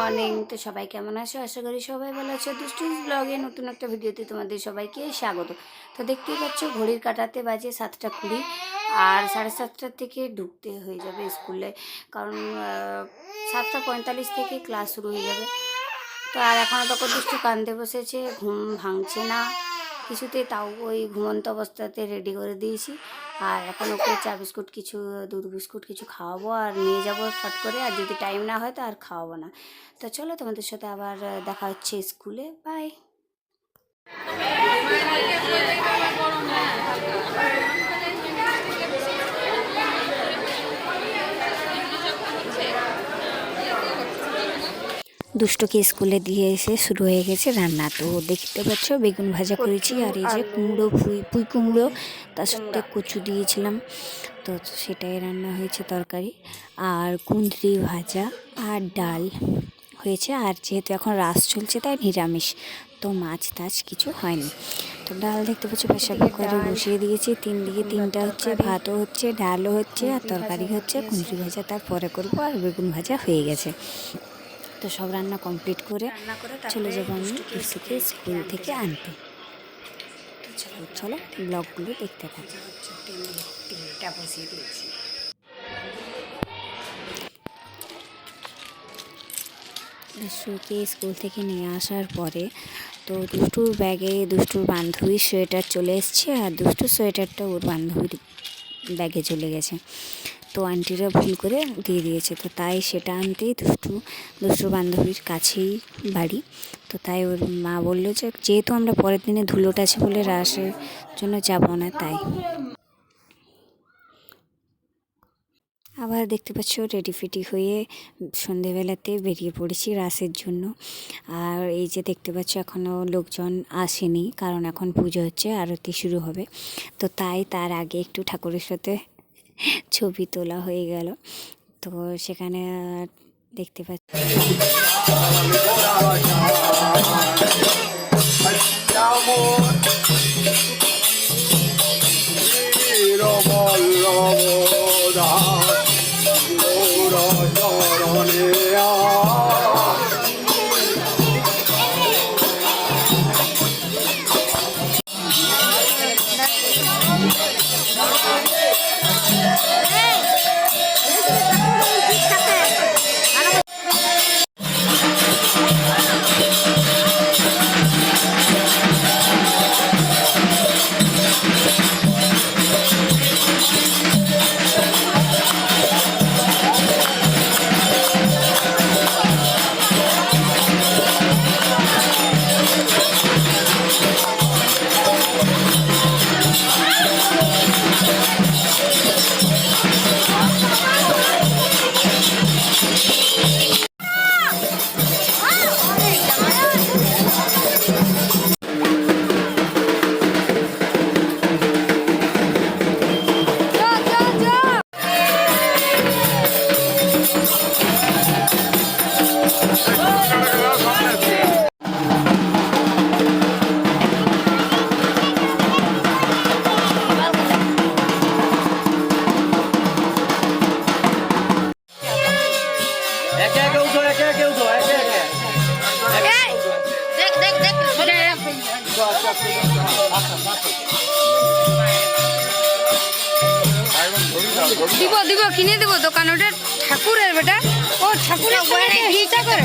Morning. তো সবাই কেমন আছো? আশা করি সবাই ভালো আছো। দুষ্টু ব্লগে নতুন একটা ভিডিওতে তোমাদের সবাইকে স্বাগত। তো দেখতেই পাচ্ছ, ঘড়ির কাটাতে বাজে সাতটা কুড়ি আর সাড়ে সাতটার থেকে ঢুকতে হয়ে যাবে স্কুলে। কারণ সাতটা পঁয়তাল্লিশ থেকে ক্লাস শুরু হয়ে যাবে। তো আর এখনও তখন দুষ্টু কান্দে বসেছে, ঘুম ভাঙছে না। কিছুতে তাও ওই ঘুমন্ত অবস্থাতে রেডি করে দিয়েছি। আর এখন ওকে চা বিস্কুট কিছু, দুধ বিস্কুট কিছু খাওয়াবো আর নিয়ে যাব ফট করে। আর যদি টাইম না হয় তো আর খাওয়াবো না। তো চলো তোমাদের সাথে আবার দেখা হচ্ছে স্কুলে। বাই দুষ্টকে স্কুলে দিয়ে এসে শুরু হয়ে গেছে রান্না। তো দেখতে পাচ্ছ বেগুন ভাজা করেছি আর এই যে কুমড়ো পুঁই পুঁই কুমড়ো তার সাথে কচু দিয়েছিলাম। তো সেটাই রান্না হয়েছে তরকারি। আর কুঁদরি ভাজা আর ডাল হয়েছে। আর যেহেতু এখন রাস চলছে তাই নিরামিষ। তো মাছ টাছ কিছু হয়নি। তো ডাল দেখতে পাচ্ছি প্রেশার কুকারে বসিয়ে দিয়েছি। তিন দিকে তিনটা হচ্ছে ভাতও হচ্ছে ডালও হচ্ছে আর তরকারি হচ্ছে কুঁদরি ভাজা তারপরে করব আর বেগুন ভাজা হয়ে গেছে। তো সব রান্না কমপ্লিট করে চলে যাব আমি ইসুকে স্কুল থেকে আনতে। চলো ব্লগগুলো দেখতে থাকি। বসিয়ে দিয়েছি। দুষ্টুকে স্কুল থেকে নিয়ে আসার পরে তো দুষ্টুর ব্যাগে দুষ্টুর বান্ধবীর সোয়েটার চলে এসছে আর দুষ্টুর সোয়েটারটা ওর বান্ধবীর ব্যাগে চলে গেছে। তো আন্টিরা ভুল করে দিয়ে দিয়েছে। তো তাই সেটা আনতেই দুষ্টু দুষ্টুর বান্ধবীর কাছেই বাড়ি। তো তাই ওর মা বলল যে, যেহেতু আমরা পরের দিনে ধুলোটা আছে বলে রাসের জন্য যাব না, তাই। আবার দেখতে পাচ্ছ রেডি ফেডি হয়ে সন্ধেবেলাতে বেরিয়ে পড়েছি রাসের জন্য। আর এই যে দেখতে পাচ্ছ এখনও লোকজন আসেনি, কারণ এখন পুজো হচ্ছে, আরতি শুরু হবে। তো তাই তার আগে একটু ঠাকুরের সাথে ছবি তোলা হয়ে গেল তো সেখানে দেখতে পাচ্ছি দিব দিব কিনে দিব দোকান ওটা ঠাকুরের বেটা। ও ঠাকুরের ঘিচা করে?